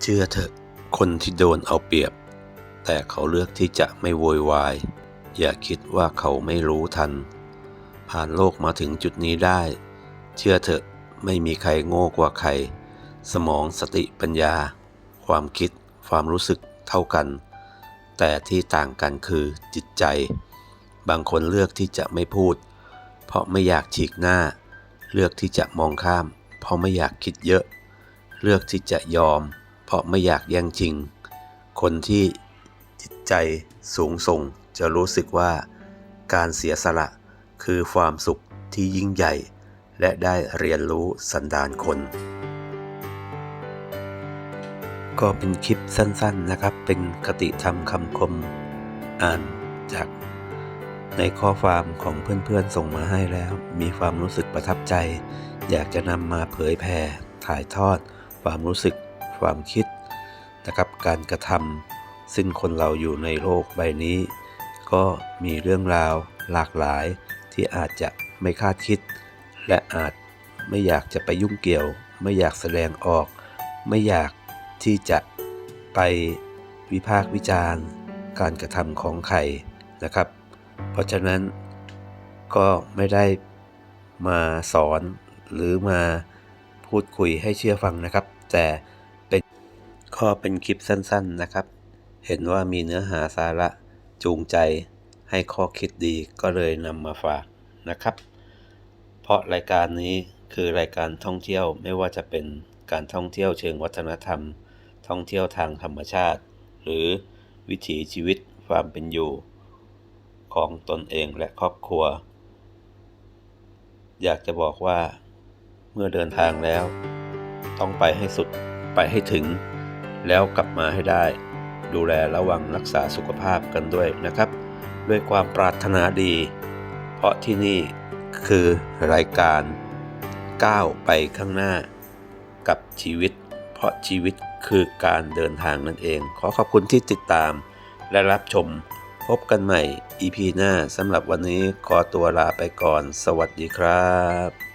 เชื่อเถอะ คนที่โดนเอาเปรียบ แต่เขาเลือกที่จะไม่โวยวาย อย่าคิดว่าเขาไม่รู้ทัน ผ่านโลกมาถึงจุดนี้ได้ เชื่อเถอะไม่มีใครโง่กว่าใคร สมองสติปัญญา ความคิดความรู้สึกเท่ากัน แต่ที่ต่างกันคือจิตใจ บางคนเลือกที่จะไม่พูด เพราะไม่อยากฉีกหน้า เลือกที่จะมองข้าม เพราะไม่อยากคิดเยอะ เลือกที่จะยอม เพราะไม่อยากแย่งชิง คนที่จิตใจสูงส่งจะรู้สึกว่าการเสียสละคือความสุขที่ยิ่งใหญ่ และได้เรียนรู้สันดานคน ก็เป็นคลิปสั้นๆนะครับ เป็นคติธรรมคำคมอ่านจากในข้อความของเพื่อนๆส่งมาให้แล้ว มีความรู้สึกประทับใจ อยากจะนำมาเผยแผ่ถ่ายทอดความรู้สึก ความคิดนะครับการกระทำซึ่งคนเราอยู่ในโลกใบนี้ ก็มีเรื่องราวหลากหลายที่อาจจะไม่คาดคิด และอาจไม่อยากจะไปยุ่งเกี่ยว ไม่อยากแสดงออก ไม่อยากที่จะไปวิพากษ์วิจารณ์ การกระทำของใครนะครับ เพราะฉะนั้นก็ไม่ได้มาสอนหรือมาพูดคุยให้เชื่อฟังนะครับ แต่ เป็นข้อเป็นคลิปสั้นๆนะครับ เห็นว่ามีเนื้อหาสาระจูงใจให้ข้อคิดดีก็เลยนำมาฝากนะครับ เพราะรายการนี้คือรายการท่องเที่ยวไม่ว่าจะเป็นการท่องเที่ยวเชิงวัฒนธรรม ท่องเที่ยวทางธรรมชาติ หรือวิถีชีวิตความเป็นอยู่ ของตนเองและครอบครัว อยากจะบอกว่า เมื่อเดินทางแล้ว ต้องไปให้สุดไปให้ถึง แล้วกลับมาให้ได้ ดูแลระวังรักษาสุขภาพกันด้วยนะครับ ด้วยความปรารถนาดี เพราะที่นี่คือรายการก้าวไปข้างหน้า กับชีวิต เพราะชีวิตคือการเดินทางนั่นเอง ขอขอบคุณที่ติดตาม และรับชม พบกันใหม่ EP หน้าสำหรับวันนี้ขอตัวลาไปก่อน สวัสดีครับ